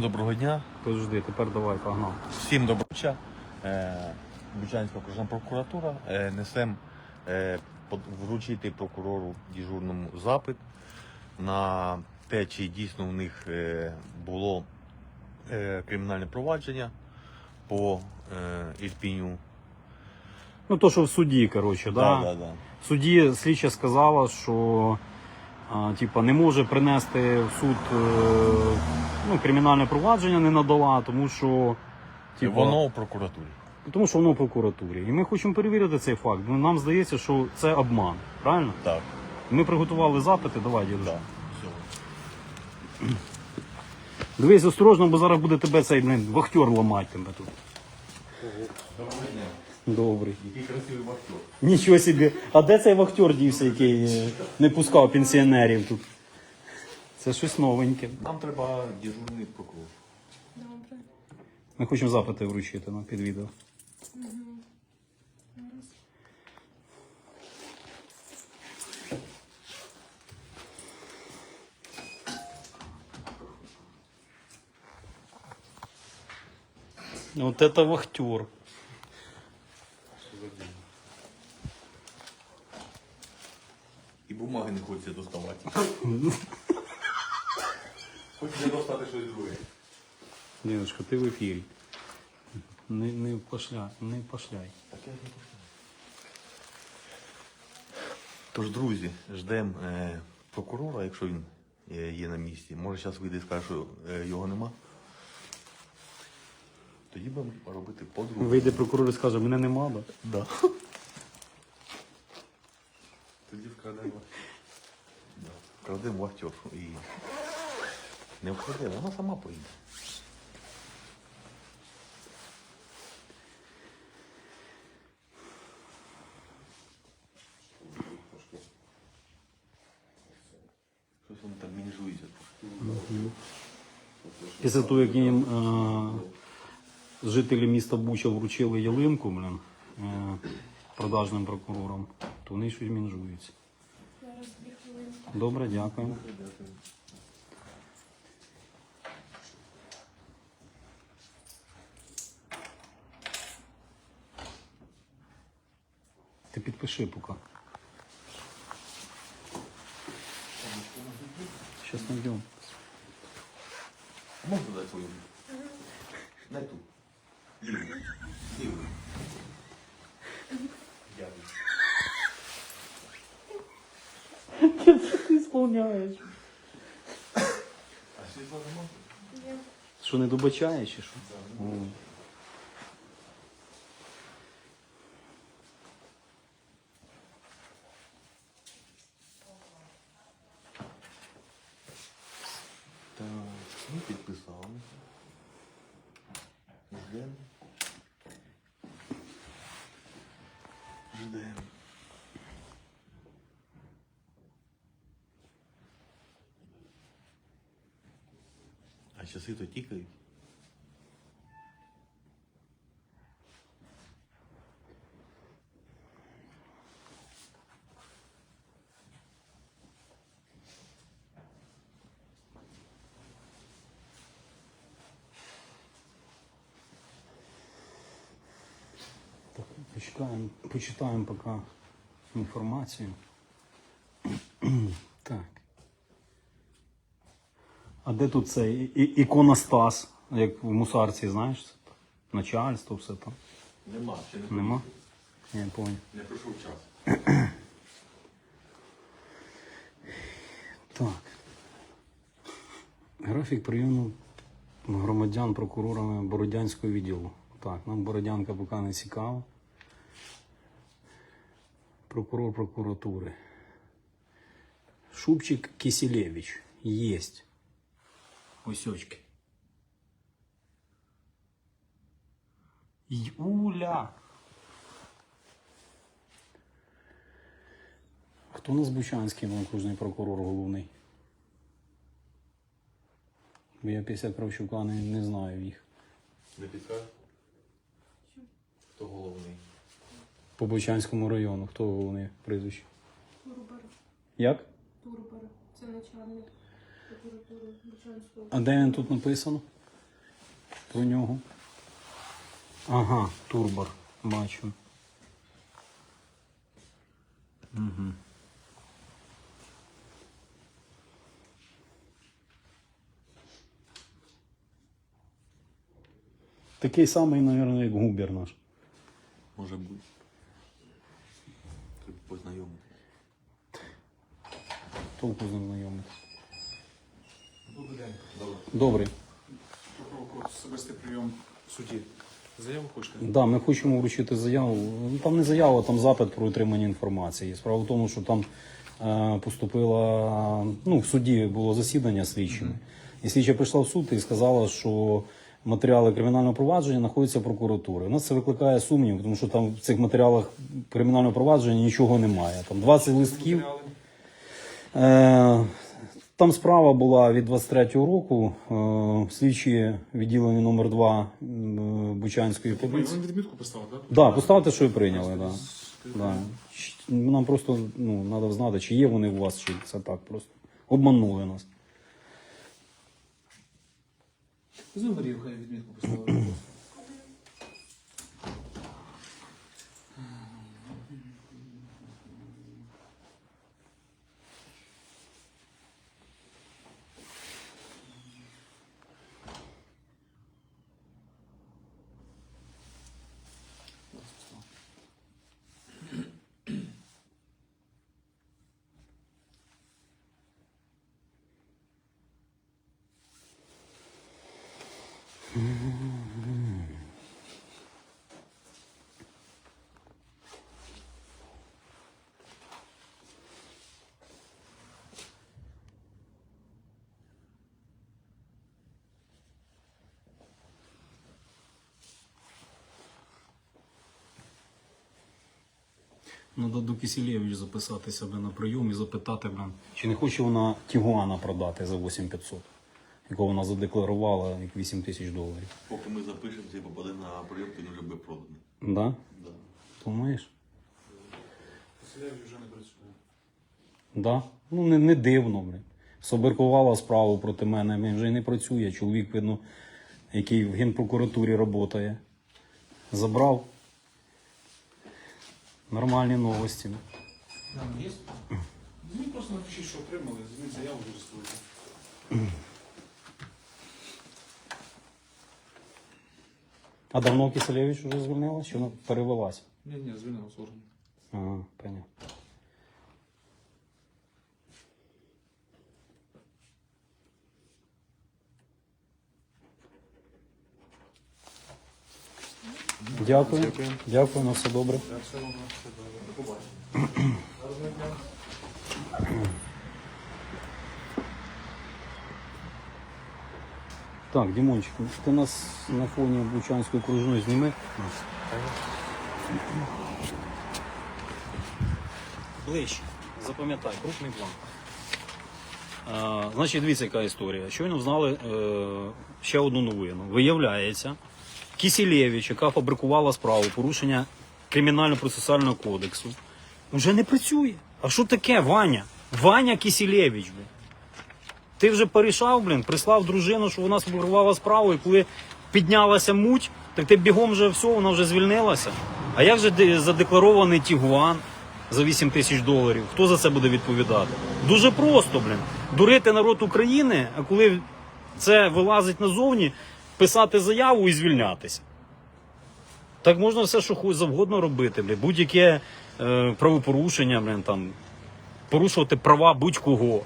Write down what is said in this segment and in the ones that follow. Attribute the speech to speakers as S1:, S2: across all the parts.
S1: Доброго дня,
S2: Подожди, тепер давай, погнав.
S1: всім доброго дня. Е, Бучанська окружна прокуратура. Е, Несем е, вручити прокурору дежурному запит на те, чи дійсно в них е, було е, кримінальне провадження по е, Ірпіню.
S2: Ну то, що в суді, коротше, да?
S1: Да, да, да.
S2: В суді слідча сказала, що типа, не може принести в суд е, ну, кримінальне провадження не надала, тому що, типа,
S1: Воно у прокуратурі.
S2: тому що воно в прокуратурі. І ми хочемо перевірити цей факт. бо Нам здається, що це обман. Правильно?
S1: Так,
S2: Ми приготували запити, давай, дідусь.
S1: так. Все.
S2: Дивись осторожно, бо зараз буде тебе цей блин, вахтер ламати тебе тут.
S1: Доброго дня.
S2: Добрий.
S1: Який красивий вахтер.
S2: Нічого собі. А де цей вахтер дівся, який е, не пускав пенсіонерів тут? Це щось новеньке.
S1: Нам треба дежурний прокурор.
S2: Ми хочемо запити вручити на під відео. Вот это вахтер.
S1: Бумаги не хочеться доставати. Хочеться достати щось друге.
S2: Дедушка, ти в ефірі. Не, не пошляй, не пошляй.
S1: Тож, друзі, ждемо е, прокурора, якщо він е, є на місці. Може зараз вийде і скаже, що е, його нема. Тоді будемо робити подругу.
S2: Вийде прокурор і скаже, мене нема, да?
S1: Да. Тоді вкрадемо. Да. Вкрадемо вахтершу і. Не вкрадемо, вона сама поїде. Щось воно там мінжується.
S2: Після того, як їм е, жителі міста Буча вручили ялинку, блин, е, продажним прокурорам, то вони щось мінжуються. Добре, дякую. Ти підпиши поки. Сейчас найдем.
S1: Можна дати свою? Не ту. Ліву. Дякую.
S2: Ти сповняєш.
S1: А світла нема?
S3: Є.
S2: Що не добачаєш чи що? О.
S1: Так, ми підписали. Ждемо. часи то тікають.
S2: Так, почекаємо, почитаємо поки інформацію. так. А де тут цей і- і- іконостас, як в мусарці, знаєш? це? Начальство, все там.
S1: Нема, ще не
S2: Нема? Я не понял.
S1: Не пройшов час.
S2: Так. Графік прийому громадян прокурорами Бородянського відділу. Так, нам Бородянка поки не цікава. Прокурор прокуратури. Шубчик Киселевич. Єсть. Осьочки. Юля. Хто у нас Бучанський окружний прокурор головний? Бо я після Кравчука не, не знаю їх.
S1: Не підкажеш? Хто головний?
S2: По Бучанському району. Хто головний прізвище?
S3: Турбар.
S2: Як?
S3: Турбар. Це начальник прокуратури Бучанського.
S2: А де він тут написано? про нього. Ага, турбор, бачу. Угу. Такий самий, мабуть, як губер наш.
S1: Може бути. Треба познайомити.
S2: Толку з ним.
S4: Добрий. Особистий прийом в суді. Заяву хочете?
S2: Да, ми хочемо вручити заяву. Ну, Там не заява, там запит про отримання інформації. Справа в тому, що там е, поступила, ну, в суді було засідання слідчими. І слідча прийшла в суд і сказала, що матеріали кримінального провадження знаходяться в прокуратурі. У нас це викликає сумнів, тому що там в цих матеріалах кримінального провадження нічого немає. Там 20 листків.
S4: Матеріали.
S2: Е, Там справа була від 23-го року. Е, Слідчі відділення номер 2 Бучанської поліції.
S4: Ви відмітку поставили, так?
S2: Да, поставте, що ви прийняли. Да. Да. Нам просто ну, треба знати, чи є вони у вас, чи це так просто. Обманули нас.
S4: З номерів відмітку поставили.
S2: Треба до Кисілєвич записати себе на прийом і запитати, чи не хоче вона Тігуана продати за 8500, якого вона задекларувала як 8 тисяч доларів.
S1: Поки ми запишемося і попадемо на прийом, він вже буде проданий.
S2: Да?
S1: Да.
S2: Думаєш?
S4: Заяві вже не працює.
S2: Да? Ну не, не дивно, блин. Собиркувала справу проти мене, він вже й не працює. Чоловік, видно, який в генпрокуратурі працює. Забрав. Нормальні новості.
S4: Там є? Зміть просто напишіть, що отримали, зміть заяву зареєструйте.
S2: А давно Киселевич вже звільнила? Чи вона перевелася?
S4: Ні, ні, звільнено з органу.
S2: Ага, понятно. Дякую. Дякую, на все добре.
S4: Все одно, все добре. До побачення. Гарного дня.
S2: Так, Дімончик, ти нас на фоні Бучанської окружної зніми. Ближче. Запам'ятай, крупний план. А, значить, дивіться, яка історія. Щойно знали е, ще одну новину. Виявляється, Кісілєвич, яка фабрикувала справу порушення кримінально-процесуального кодексу, вже не працює. А що таке, Ваня? Ваня Кісілєвич, блін. Ти вже порішав, блін, прислав дружину, що вона сфабрикувала справу, і коли піднялася муть, так ти бігом вже все, вона вже звільнилася. А як же задекларований Тігуан за 8 тисяч доларів? Хто за це буде відповідати? Дуже просто, блін. Дурити народ України, а коли це вилазить назовні, писати заяву і звільнятися. Так можна все, що завгодно робити, блін. Будь-яке е, правопорушення, блін, там, порушувати права будь-кого.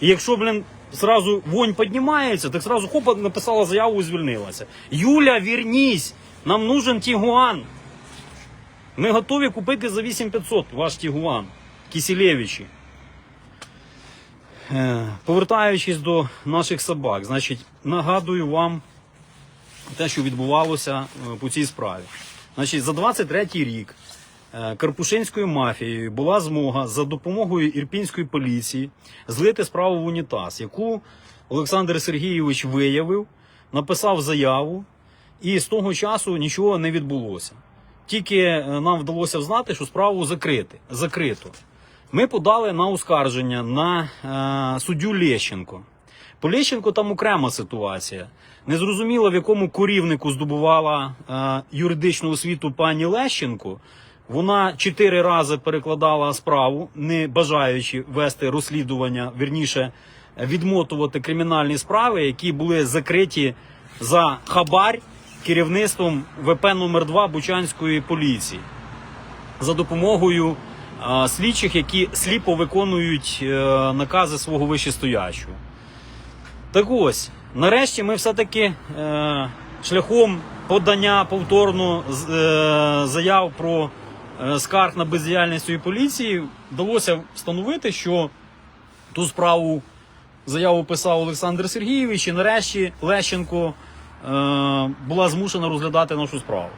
S2: І якщо, блін, зразу вонь піднімається, так зразу хопа написала заяву і звільнилася. Юля, вірнісь, нам нужен Тігуан. Ми готові купити за 8500 ваш Тігуан. Кісілєвичі. Е, Повертаючись до наших собак, значить, нагадую вам те, що відбувалося е, по цій справі. Значить, за 23 рік Карпушинською мафією була змога за допомогою ірпінської поліції злити справу в унітаз, яку Олександр Сергійович виявив, написав заяву, і з того часу нічого не відбулося. Тільки е, нам вдалося взнати, що справу закрити, закрито. Ми подали на оскарження на е, суддю Лещенко. По Лещенко там окрема ситуація. Незрозуміло, в якому корівнику здобувала е, юридичну освіту пані Лещенко. Вона чотири рази перекладала справу, не бажаючи вести розслідування, вірніше відмотувати кримінальні справи, які були закриті за хабар керівництвом ВП номер 2 Бучанської поліції за допомогою е, слідчих, які сліпо виконують е, накази свого вищестоящого. Так ось, нарешті ми все-таки е, шляхом подання повторно е, заяв про скарг на бездіяльність цієї поліції вдалося встановити, що ту справу заяву писав Олександр Сергійович, і нарешті Лещенко е, була змушена розглядати нашу справу.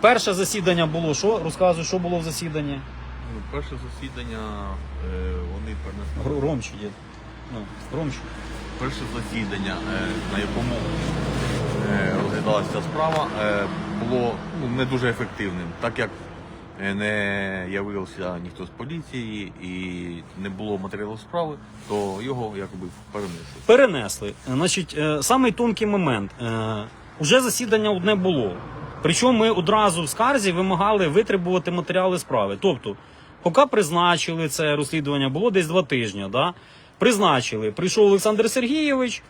S2: Перше засідання було що? Розказуй, що було в засіданні?
S1: Ну, перше засідання е, вони перенесли.
S2: Громче є. Ну, громче.
S1: Перше засідання, е, на якому е, розглядалася справа, е, було ну, не дуже ефективним, так як е, не явився ніхто з поліції і не було матеріалу справи, то його якоби перенесли.
S2: Перенесли. Значить, е, самий тонкий момент. Е, Уже засідання одне було. Причому ми одразу в скарзі вимагали витребувати матеріали справи. Тобто, поки призначили це розслідування, було десь два тижні. Да? Призначили. Прийшов Олександр Сергійович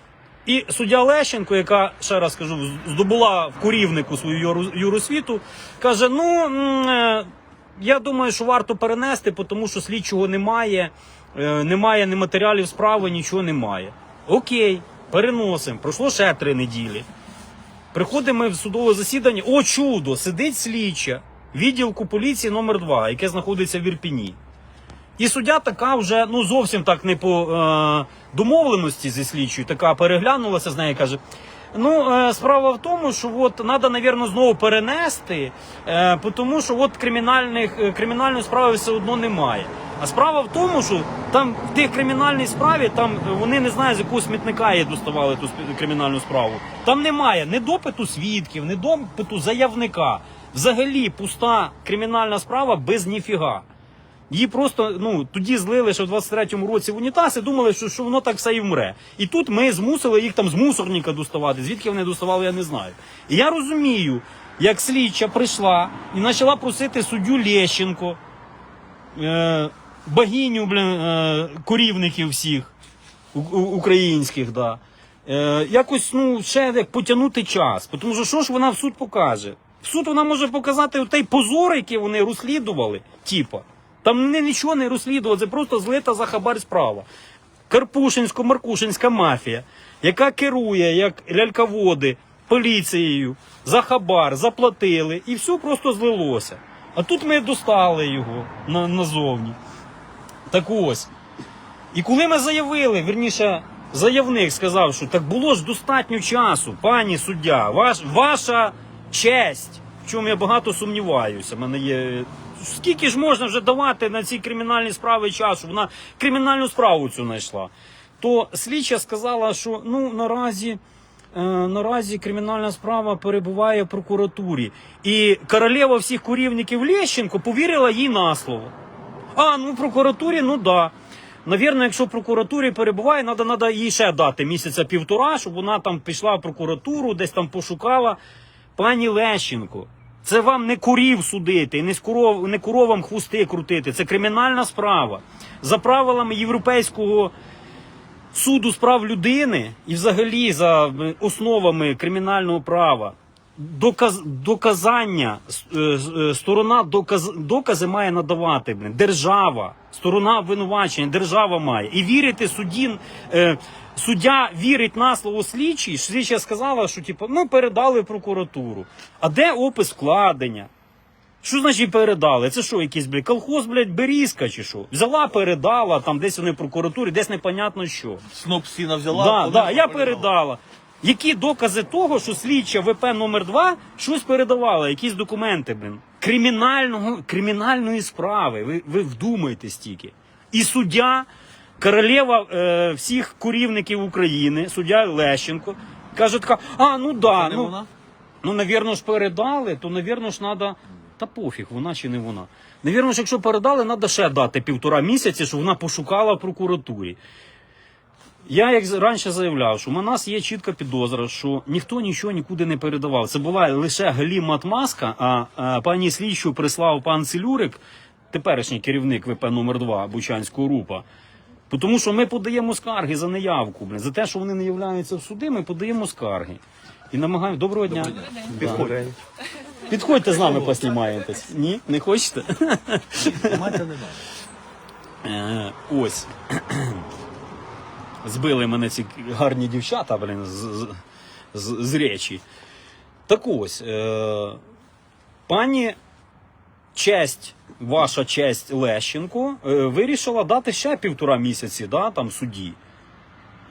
S2: і суддя Лещенко, яка, ще раз кажу, здобула в корівнику свою юросвіту, каже: ну. е, я думаю, що варто перенести, тому що слідчого немає, е, немає ні матеріалів справи, нічого немає. Окей, переносимо. Пройшло ще три неділі. Приходимо в судове засідання. О, чудо! Сидить слідча відділку поліції номер 2 яке знаходиться в Ірпіні. І суддя така вже ну зовсім так не по е, домовленості зі слідчою, така переглянулася з нею каже. Ну, е, справа в тому, що от треба, напевно, знову перенести, е, тому що от кримінальних, е, кримінальної справи все одно немає. А справа в тому, що там в тих кримінальній справі там вони не знають, з якого смітника її доставали ту кримінальну справу. Там немає ні допиту свідків, ні допиту заявника. Взагалі пуста кримінальна справа без ніфіга. Її просто ну тоді злили, що в 23-му році в унітаз думали, що, що воно так все і вмре. І тут ми змусили їх там з мусорника доставати. Звідки вони доставали, я не знаю. І я розумію, як слідча прийшла і почала просити суддю Лещенко, е, богиню блін, е, корівників всіх у- у- українських, да. Е, якось ну, ще як потягнути час. Тому що що ж вона в суд покаже? В суд вона може показати той позор, який вони розслідували, типа. Там не, нічого не розслідували, це просто злита за хабар справа. Карпушинсько-маркушинська мафія, яка керує як ляльководи поліцією за хабар, заплатили, і все просто злилося. А тут ми достали його на, назовні. Так ось. І коли ми заявили, вірніше, заявник сказав, що так було ж достатньо часу, пані суддя, ваш, ваша честь, в чому я багато сумніваюся. в Мене є. Скільки ж можна вже давати на ці кримінальні справи часу? Вона кримінальну справу цю знайшла. То слідча сказала, що ну наразі. е, Наразі кримінальна справа перебуває в прокуратурі. І королева всіх корівників Лещенко повірила їй на слово. А, ну в прокуратурі, ну да. Навірно, якщо в прокуратурі перебуває, треба надо їй ще дати місяця півтора, щоб вона там пішла в прокуратуру, десь там пошукала. Пані Лещенко, це вам не курів судити, не, з не коровам хвости крутити. Це кримінальна справа. За правилами Європейського суду з прав людини і взагалі за основами кримінального права. Доказ, доказання, е, е, сторона доказ, докази має надавати держава, сторона обвинувачення, держава має. І вірити судді, е, суддя вірить на слово слідчий. Слідча сказала, що типу, ми передали в прокуратуру. А де опис вкладення? Що значить передали? Це що, якийсь блядь, колхоз, блядь, берізка чи що? Взяла, передала, там десь вони в прокуратурі, десь непонятно що.
S1: Сноп сіна взяла.
S2: Да, да, я
S1: передала.
S2: передала. Які докази того, що слідча ВП номер 2 щось передавала, якісь документи, блін, кримінального, кримінальної справи. Ви, ви вдумайтесь тільки. І суддя, королева е, всіх корівників України, суддя Лещенко, каже така: а, ну да,
S1: Це не
S2: ну,
S1: вона?
S2: Ну, навірно ж передали, то, навірно ж, треба. Та пофіг, вона чи не вона. Навірно ж, якщо передали, треба ще дати півтора місяці, щоб вона пошукала в прокуратурі. Я як раніше заявляв, що у нас є чітка підозра, що ніхто нічого нікуди не передавав. Це була лише галім отмазка, а, а пані слідчу прислав пан Целюрик, теперішній керівник ВП номер 2 Бучанського РУПа. Тому що ми подаємо скарги за неявку, блін. За те, що вони не являються в суди, ми подаємо скарги. І намагаємо. Доброго дня. Підходьте. Підходьте з нами поснімаєтесь. Ні, не хочете? Е, ось. Збили мене ці гарні дівчата, блін, з, з, з, з речі. Так ось, е, пані честь, ваша честь Лещенко е, вирішила дати ще півтора місяці да, там, судді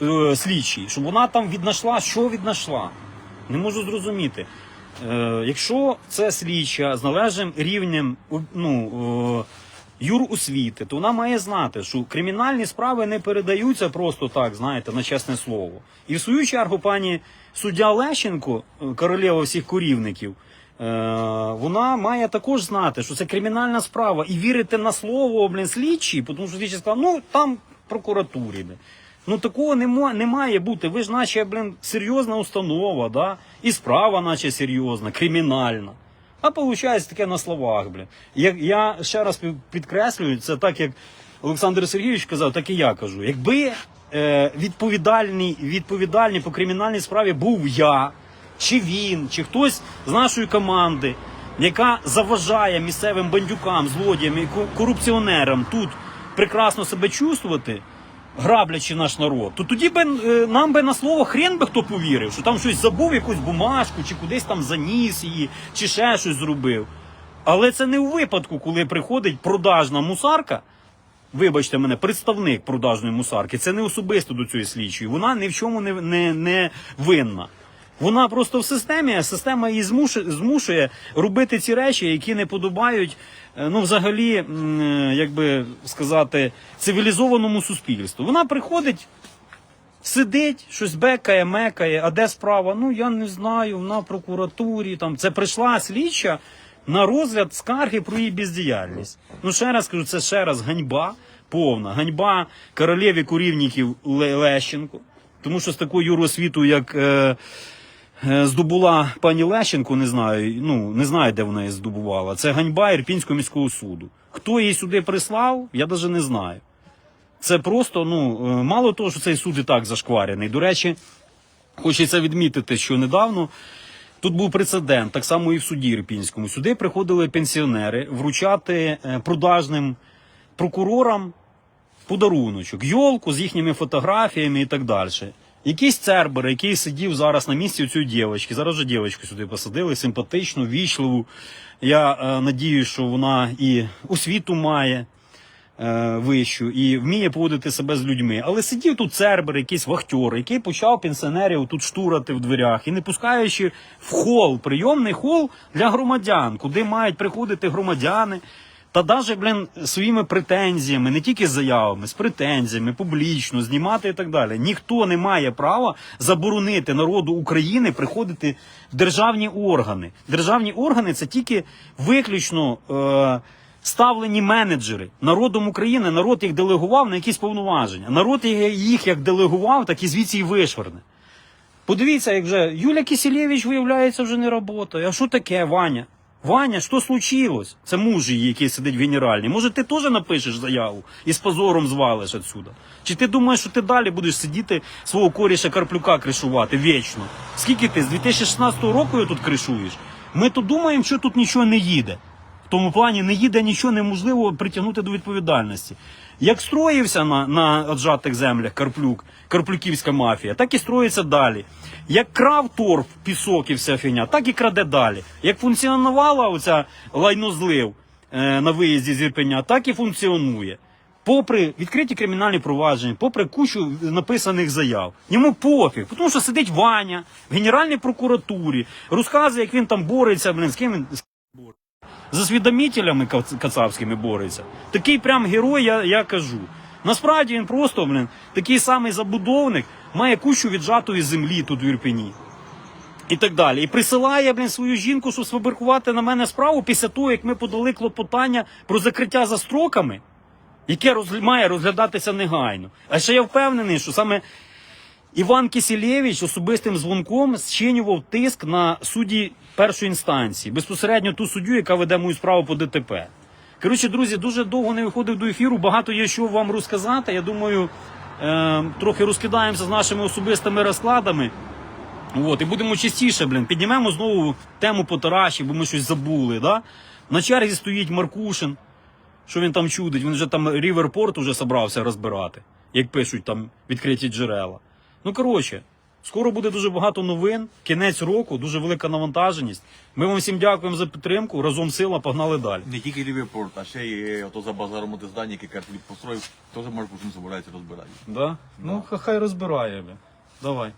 S2: е, слідчій, щоб вона там віднайшла, що віднайшла. Не можу зрозуміти. Е, якщо це слідча з належним рівнем ну, е, юросвіти, то вона має знати, що кримінальні справи не передаються просто так, знаєте, на чесне слово. І в свою чергу пані суддя Лещенко, е, королева всіх корівників, вона має також знати, що це кримінальна справа, і вірити на слово блін, слідчі, тому що слідчі сказав, ну там прокуратурі. Ну такого не, не має бути. Ви ж наче, блін, серйозна установа, да? і справа, наче серйозна, кримінальна. А виходить таке на словах, блін. Як я ще раз підкреслюю, це так як Олександр Сергійович казав, так і я кажу. Якби е, відповідальний, відповідальний по кримінальній справі був я, чи він, чи хтось з нашої команди, яка заважає місцевим бандюкам, злодіям і корупціонерам тут прекрасно себе чувствувати, граблячи наш народ, то тоді би е, нам би на слово хрен би хто повірив, що там щось забув, якусь бумажку, чи кудись там заніс її, чи ще щось зробив. Але це не у випадку, коли приходить продажна мусарка. Вибачте мене, представник продажної мусарки, це не особисто до цієї слідчої. Вона ні в чому не, не, не винна. Вона просто в системі, а система її змушує, змушує робити ці речі, які не подобають, е, ну, взагалі, е, як би сказати, цивілізованому суспільству. Вона приходить, сидить, щось бекає, мекає, а де справа? Ну я не знаю, в прокуратурі. Там це прийшла слідча на розгляд скарги про її бездіяльність. Ну ще раз кажу, це ще раз ганьба повна. Ганьба королеві курівників Лещенко. Тому що з такою юросвітою, як е, здобула пані Лещенко, не знаю, ну не знаю, де вона її здобувала. Це ганьба Ірпінського міського суду. Хто її сюди прислав, я навіть не знаю. Це просто, ну, е, мало того, що цей суд і так зашкварений. До речі, хочеться відмітити, що недавно тут був прецедент, так само і в суді Ірпінському. Сюди приходили пенсіонери вручати е, продажним прокурорам подаруночок, йолку з їхніми фотографіями і так далі. Якийсь цербер, який сидів зараз на місці у цієї дівчинки. Зараз же дівчинку сюди посадили, симпатичну, вічливу. Я е, надію, що вона і освіту має е, вищу і вміє поводити себе з людьми. Але сидів тут цербер, якийсь вахтер, який почав пенсіонерів тут штурати в дверях і не пускаючи в хол, прийомний хол для громадян, куди мають приходити громадяни. Та навіть, блін, своїми претензіями, не тільки з заявами, з претензіями, публічно знімати і так далі. Ніхто не має права заборонити народу України приходити в державні органи. Державні органи це тільки виключно е, ставлені менеджери народом України. Народ їх делегував на якісь повноваження. Народ їх як делегував, так і звідси і вишверне. Подивіться, як вже Юля Кисілєвич, виявляється, вже не працює. А що таке, Ваня? Ваня, що случилось? Це муж її, який сидить в генеральній. Може, ти теж напишеш заяву і з позором звалиш отсюда? Чи ти думаєш, що ти далі будеш сидіти свого коріша Карплюка кришувати вічно? Скільки ти з 2016 року його тут кришуєш? Ми то думаємо, що тут нічого не їде. В тому плані не їде нічого неможливо притягнути до відповідальності. Як строївся на, на отжатих землях Карплюк, Карплюківська мафія, так і строїться далі. Як крав торф, пісок і вся фігня, так і краде далі. Як функціонувала оця лайнозлив е, на виїзді з Ірпеня, так і функціонує. Попри відкриті кримінальні провадження, попри кучу написаних заяв, йому пофіг, тому що сидить Ваня в Генеральній прокуратурі, розказує, як він там бореться, блин, з ким він з освідомителями кацапськими бореться. Такий прям герой, я, я кажу. Насправді він просто, блин, такий самий забудовник, має кучу віджатої землі тут в Ірпені. І так далі. І присилає, блін, свою жінку, щоб сфабрикувати на мене справу після того, як ми подали клопотання про закриття за строками, яке розгля- має розглядатися негайно. А ще я впевнений, що саме Іван Кисілєвич особистим дзвонком зчинював тиск на судді першої інстанції, безпосередньо ту суддю, яка веде мою справу по ДТП. Коротше, друзі, дуже довго не виходив до ефіру. Багато є що вам розказати. Я думаю, е, трохи розкидаємося з нашими особистими розкладами. От, і будемо частіше, блін, піднімемо знову тему по Тараші, бо ми щось забули. Да? На черзі стоїть Маркушин. Що він там чудить? Він вже там Ріверпорт уже собрався розбирати, як пишуть там відкриті джерела. Ну коротше, скоро буде дуже багато новин. Кінець року, дуже велика навантаженість. Ми вам всім дякуємо за підтримку. Разом сила, погнали далі.
S1: Не тільки Лівіпорт, а ще й е, ото за базаром оте здання, яке картель построїв, теж може бути збирається розбирати.
S2: Да? Ну, хай розбирає. Давай.